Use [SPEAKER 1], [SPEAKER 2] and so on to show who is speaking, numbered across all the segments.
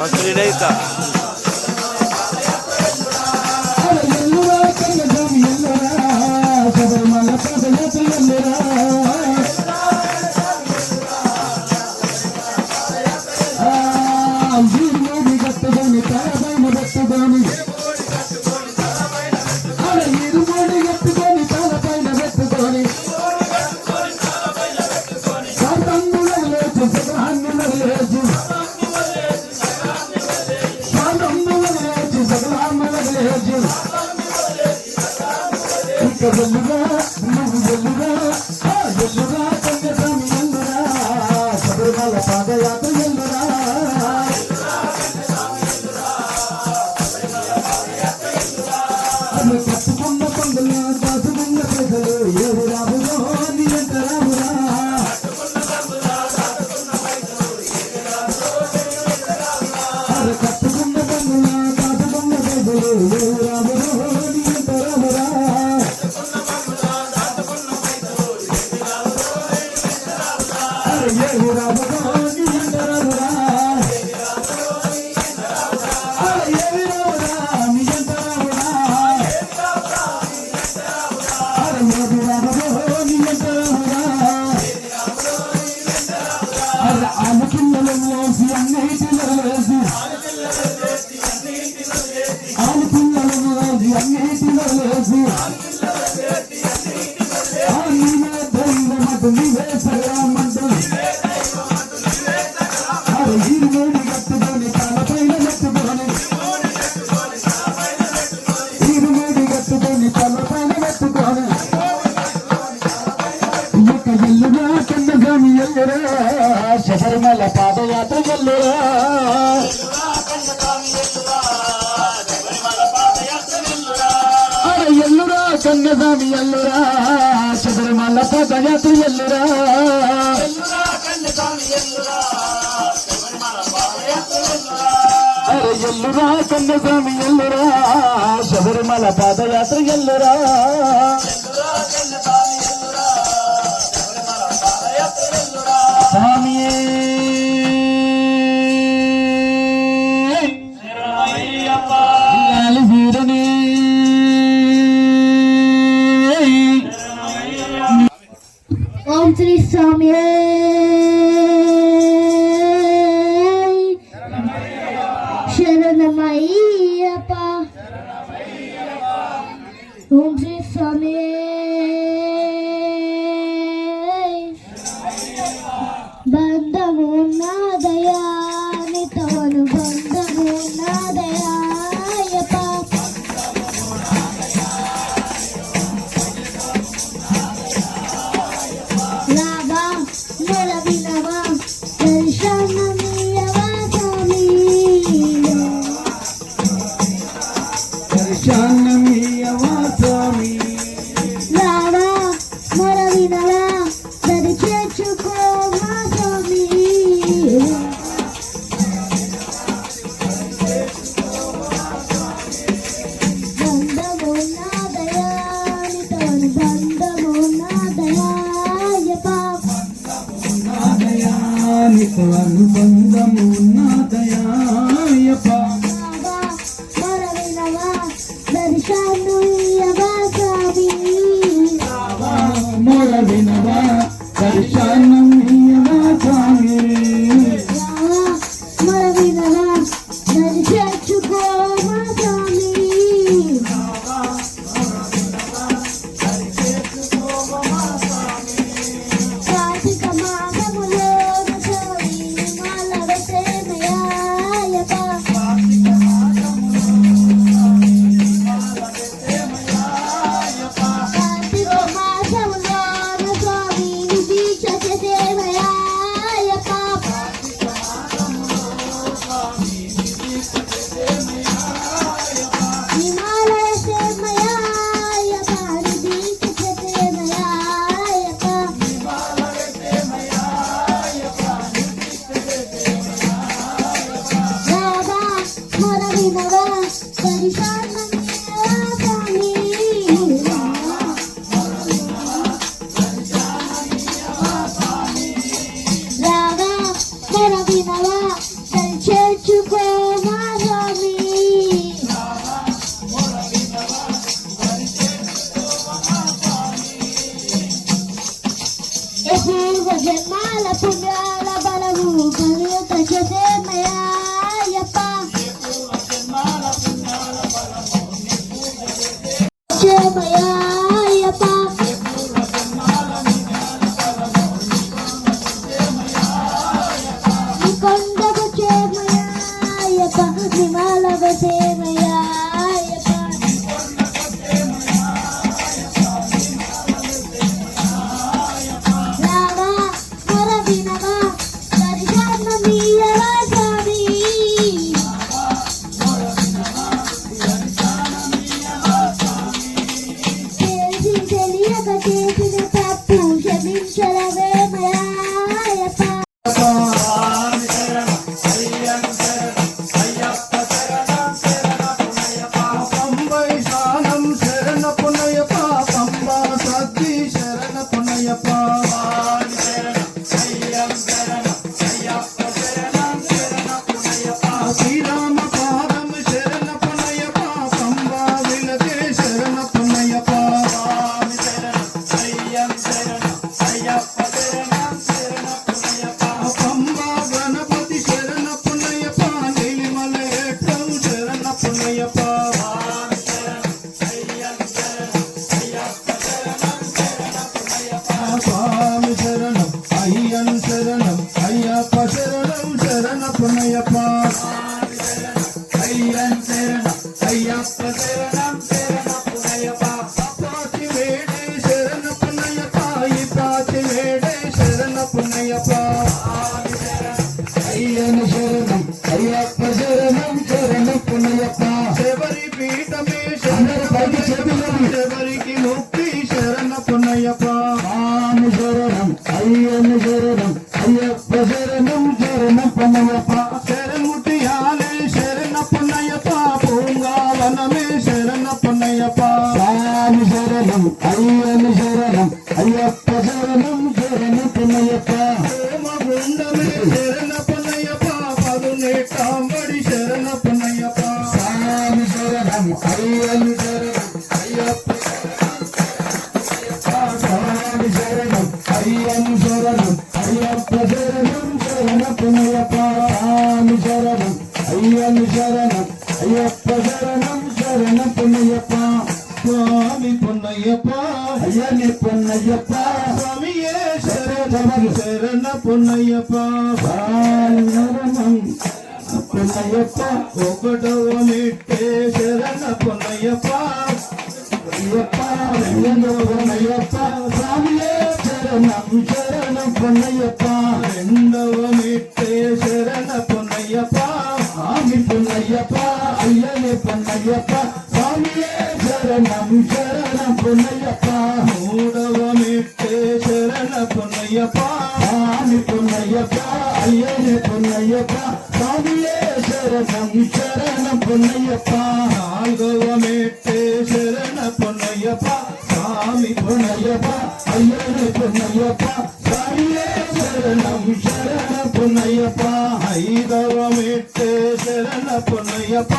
[SPEAKER 1] పసుపు
[SPEAKER 2] నీడైతా Africa.
[SPEAKER 1] కన్నదాని ఎల్లురా శబరిమల పాదయాత్రి ఎల్లురా అరే ఎల్లురా కన్యదాని ఎల్లురా శబరిమల పాదయాత్ర ఎల్లురా స్వామియే.
[SPEAKER 3] Anthony Samuel. Senhor.
[SPEAKER 2] Guatemala, Puñal.
[SPEAKER 4] ஐயன் சரணம் ஐயப்ப சரணம்
[SPEAKER 2] అయ్యను శరణం అయ్యప్ప శరణం శరణప్పనయ్యప్ప గుండమే శరణప్పనయ్యప్ప పదునెట్టాంబడి శరణప్పనయ్యప్ప స్వామి శరణం అయ్యను శరణం అయ్యప్ప స్వామి శరణం అయ్యను శరణం అయ్యప్ప శరణం శరణప్పనయ్యప్ప స్వామి శరణం అయ్యను శరణం అయ్యప్ప శరణం சுவாமி பொன்னையப்பா. ஐயனி பொன்னையப்பா. சுவாமியே சரணம் சரண பொன்னையப்பா. சரணம் பொன்னையப்பா ஒகடவ மீட்டே சரண பொன்னையப்பா. ஐயப்பா ஐயனோ பொன்னையப்பா சுவாமியே சரணம் சரண பொன்னையப்பா. ரெண்டவ மீட்டே சரண శరణం శరణం పొన్నయ్యప్ప మూడవ మెట్టే శరణ పొన్నయ్యప్ప స్వామి పొన్నయ్యప్ప అయ్యని పొన్నయ్యప్ప స్వామియే శరణం శరణం పొన్నయ్యప్ప నాలుగవ మెట్టే శరణ పొన్నయ్యప్ప స్వామి పొన్నయ్యప్ప అయ్యని పొన్నయ్యప్ప స్వామియే శరణం శరణ పొన్నయ్యప్ప ఐదవ మెట్టే శరణ పొన్నయ్యప్ప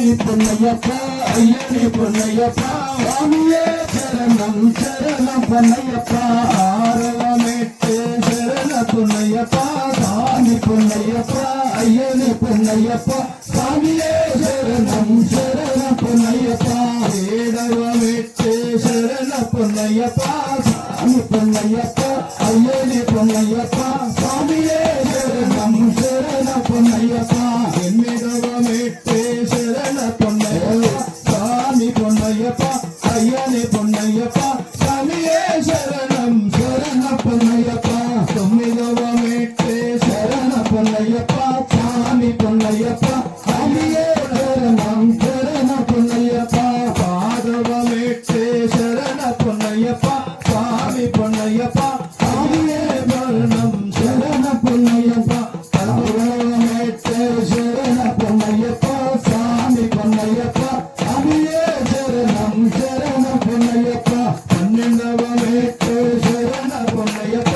[SPEAKER 2] ஐயனி பொன்னையப்பா ஐயனி பொன்னையப்பா சுவாமியே சரணம் சரணம் பொன்னையப்பா ஆரவமேட்டு சரண பொன்னையப்பா சாமி பொன்னையப்பா ஐயனி பொன்னையப்பா சுவாமியே சரணம் சரண பொன்னையப்பா வேடவமேட்டு சரண பொன்னையப்பா சாமி பொன்னையப்பா ஐயனி பொன்னையப்பா செய்ய పన్నెండవ శరణ
[SPEAKER 5] పొన్నయ్య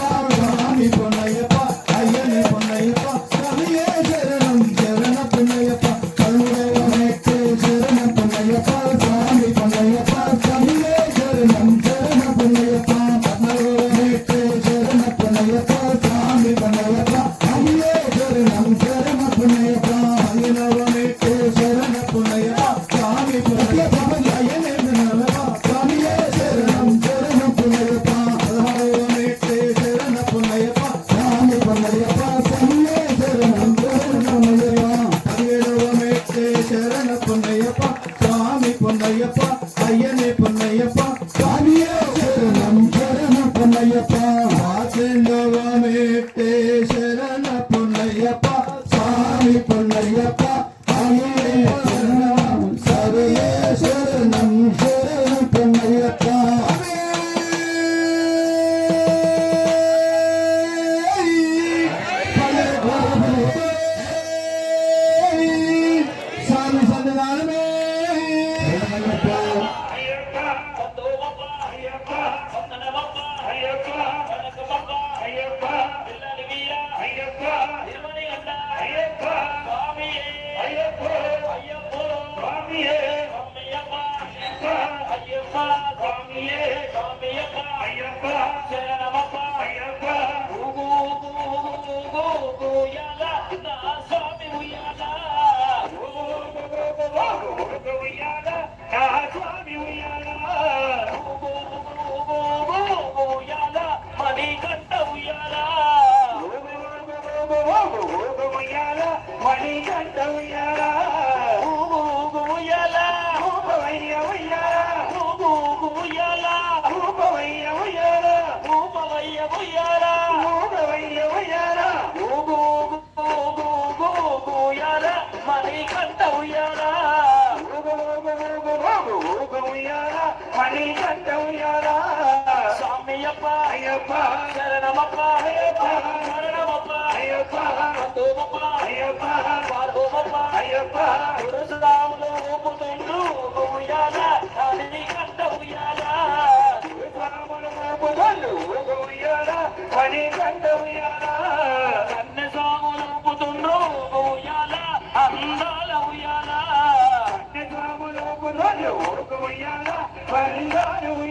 [SPEAKER 4] When I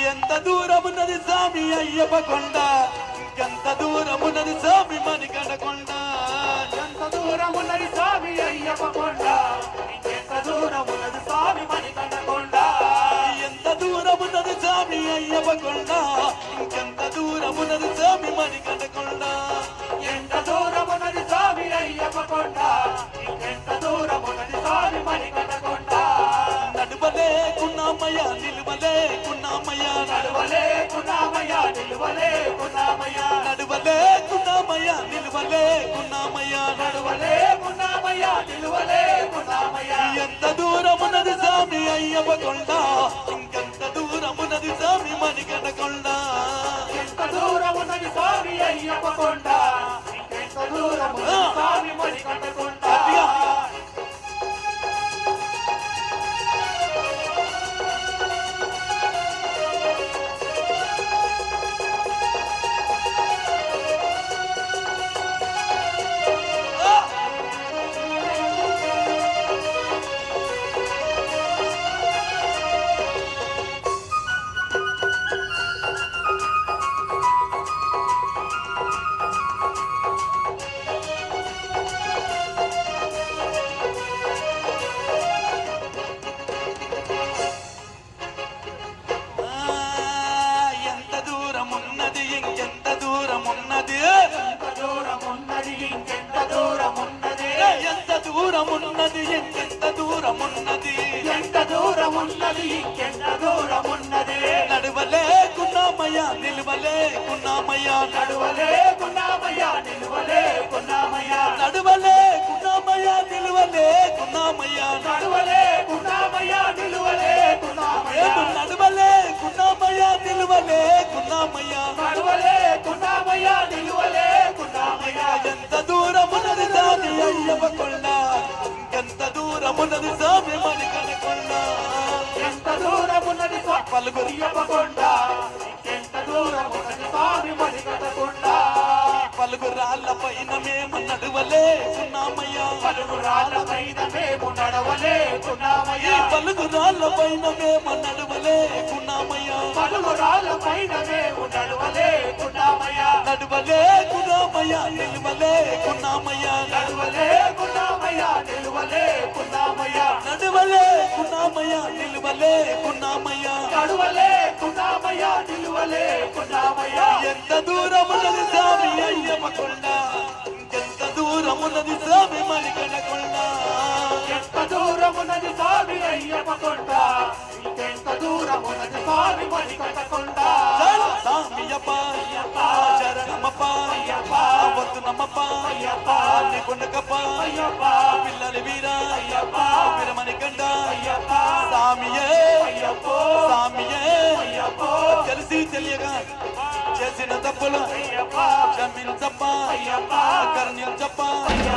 [SPEAKER 4] ఎంత దూరమున్నది స్వామి అయ్యప్ప కొండ ఎంత దూరమున్నది స్వామి మణికనకొండ ఎంత దూరమున్నది స్వామి అయ్యప్ప కొండ ఎంత దూరమున్నది స్వామి మణికనకొండ ఎంత దూరమున్నది స్వామి అయ్యప్ప కొండ ఇంకెంత దూరమున్నది స్వామి మణికనకొండ ఎంత దూరమున్నది స్వామి అయ్యప్ప కొండ కున్నామయ్య నిలువలే కున్నామయ్య. నడువలే కున్నామయ్య నిలువలే కున్నామయ్య. నడువలే కున్నామయ్య నిలువలే కున్నామయ్య. ఎంత దూరమున్నది స్వామి అయ్యవ కొండ ఇంకెంత దూరమున్నది స్వామి మణికన కొండ. ఎంత దూరమున్నది స్వామి అయ్యవ కొండ ఇంకెంత దూరమున్నది స్వామి మణికన కొండ. సామి అయ్యవ కొండ ఎంత దూరమున్నది సామి మణికనకొండ ఎంత దూరమున్నది పలుగురు అయ్యప్ప కొండ ఎంత దూరమున్నది స్వామి మణికనకొండ పలుగు రాళ్ళ పైన మేము నడవలే కున్నామయ్య పలుగు రాళ్ళ పైన మేము నడవలే కున్నామయ్య పలుగు రాళ్ళ పైన మేము నడవలే కున్నామయ్య పలుగు రాళ్ళ పైన మేము నడవలే కున్నామయ్య నడవలే కున్నామయ్య నిలువలే కున్నామయ్య నడవలే కున్నామయ్య నిలువలే కున్నామయ్య నడవలే కున్నామయ్య నిలువలే కున్నామయ్య నడువలే కున్నామయ్య నిలువలే కున్నామయ్య ఎంత దూరమున్నది స్వామి అయ్యప్ప కొండ ఎంత దూరమున్నది స్వామి మణికణ కొండ ఎంత దూరమున్నది స్వామి అయ్యప్ప కొండ ఇంకెంత దూరమున్నది స్వామి మణికణ కొండ అయ్యప్ప శరణమప్ప వద్దునమ్మప్ప అయ్యప్ప పిల్లలి వీర వీరమణి కండ స్వామియే అయ్యప్ప. తెలిసి తెలియగా చేసిన తప్పులు క్షమించప్ప కరుణించప్ప అయ్యప్ప